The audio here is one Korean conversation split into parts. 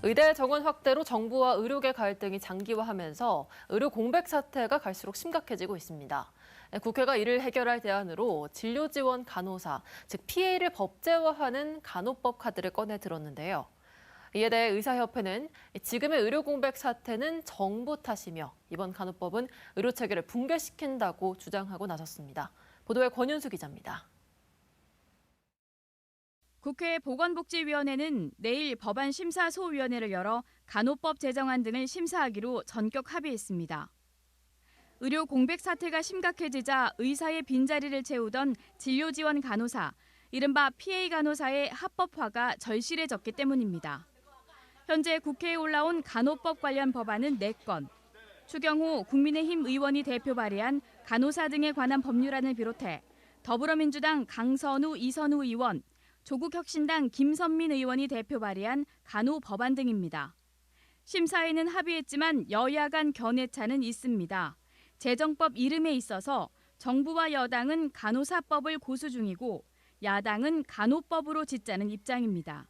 의대 정원 확대로 정부와 의료계 갈등이 장기화하면서 의료 공백 사태가 갈수록 심각해지고 있습니다. 국회가 이를 해결할 대안으로 진료 지원 간호사, 즉 PA를 법제화하는 간호법 카드를 꺼내 들었는데요. 이에 대해 의사협회는 지금의 의료 공백 사태는 정부 탓이며 이번 간호법은 의료 체계를 붕괴시킨다고 주장하고 나섰습니다. 보도에 권윤수 기자입니다. 국회 보건복지위원회는 내일 법안 심사 소위원회를 열어 간호법 제정안 등을 심사하기로 전격 합의했습니다. 의료 공백 사태가 심각해지자 의사의 빈자리를 채우던 진료 지원 간호사, 이른바 PA 간호사의 합법화가 절실해졌기 때문입니다. 현재 국회에 올라온 간호법 관련 법안은 4건, 추경호 국민의힘 의원이 대표 발의한 간호사 등에 관한 법률안을 비롯해 더불어민주당 강선우, 이선우 의원, 조국혁신당 김선민 의원이 대표 발의한 간호 법안 등입니다. 심사에는 합의했지만 여야 간 견해차는 있습니다. 재정법 이름에 있어서 정부와 여당은 간호사법을 고수 중이고 야당은 간호법으로 짓자는 입장입니다.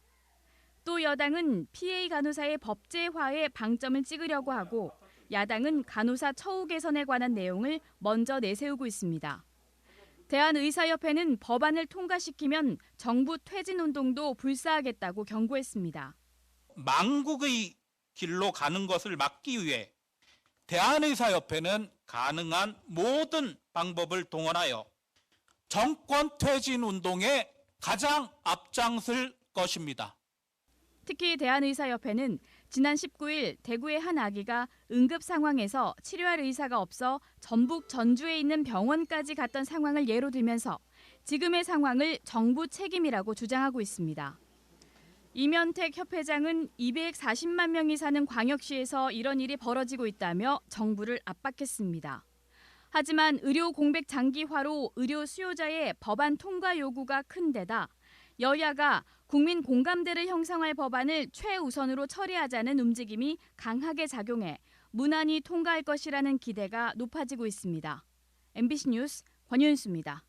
또 여당은 PA 간호사의 법제화에 방점을 찍으려고 하고 야당은 간호사 처우 개선에 관한 내용을 먼저 내세우고 있습니다. 대한의사협회는 법안을 통과시키면 정부 퇴진 운동도 불사하겠다고 경고했습니다. 망국의 길로 가는 것을 막기 위해 대한의사협회는 가능한 모든 방법을 동원하여 정권 퇴진 운동에 가장 앞장설 것입니다. 특히 대한의사협회는 지난 19일 대구의 한 아기가 응급 상황에서 치료할 의사가 없어 전북 전주에 있는 병원까지 갔던 상황을 예로 들면서 지금의 상황을 정부 책임이라고 주장하고 있습니다. 이면택 협회장은 240만 명이 사는 광역시에서 이런 일이 벌어지고 있다며 정부를 압박했습니다. 하지만 의료 공백 장기화로 의료 수요자의 법안 통과 요구가 큰 데다 여야가 국민 공감대를 형성할 법안을 최우선으로 처리하자는 움직임이 강하게 작용해 무난히 통과할 것이라는 기대가 높아지고 있습니다. MBC 뉴스 권윤수입니다.